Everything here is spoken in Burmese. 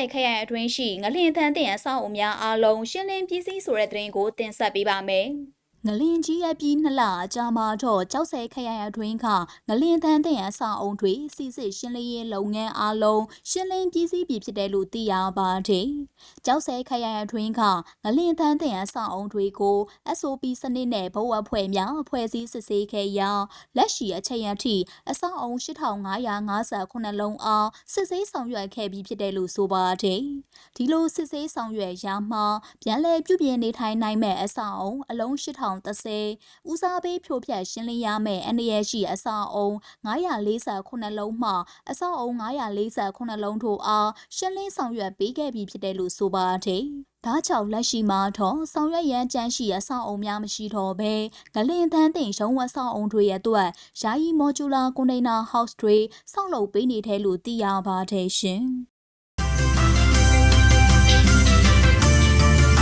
က်ခရိုင်အတွင်းရှိငလျင်သန်းတင်အဆောက်အုံများအားလုံးရှင်းလင်းပြီးစီးဆိုတဲ့သတင်းကိုတင်ဆက်ပေးပါမယ်။ ငလင်ကြီးအပြီးနှစ်လအကြာမှာတော့ကြောက်စဲခရိုင်အတွင်းကငလင်သန်းတင်အဆောက်အုံတွေစီစစ်ရှင်းလင်းရေးလုပ်ငန်းအားလုံးရှင်းလင်းပြီးစီးပြီဖြစ်တယ်လို့သိရပါတယ်။ကြောက်စဲခရိုင်အတွင်းကငလင်သန်းတင်အဆောက်အုံတွေကို SOP စနစ်နဲ့ဘဝဖွဲ့များဖွဲ့စည်းစစ်ဆေးခဲ့ရာလက်ရှိအချိန်အထိအဆောက်အုံ8558လုံးအားစစ်ဆေးဆောင်ရွက်ခဲ့ပြီးဖြစ်တယ်လို့ဆိုပါတယ်။ဒီလိုစစ်ဆေးဆောင်ရွက်ရာမှာပြန်လည်ပြုပြင်နေထိုင်နိုင်မဲ့အဆောက်အုံအလုံး8030ဦးစားပေးဖြိုဖျက်ရှင်းလင်းရမယ့်အနေရရှိအဆောက်အုံ948လုံးမှအဆောက်အုံ948လုံးတို့အားရှင်းလင်းဆောင်ရွက်ပေးခဲ့ပြီးဖြစ်တယ်လို့ဆိုပါတယ်။ဒါကြောင့်လက်ရှိမှာတော့ဆောင်ရွက်ရန်ကြမ်းရှိအဆောက်အုံများမရှိတော့ဘဲဂလင်သန်းတင်ရုံးဝအဆောက်အုံတွေရဲ့အတွက်ယာယီမော်ဂျူလာကွန်တိန်နာဟောက်စ်တွေဆောက်လုပ်ပေးနေတယ်လို့သိရပါတယ်ရှင်။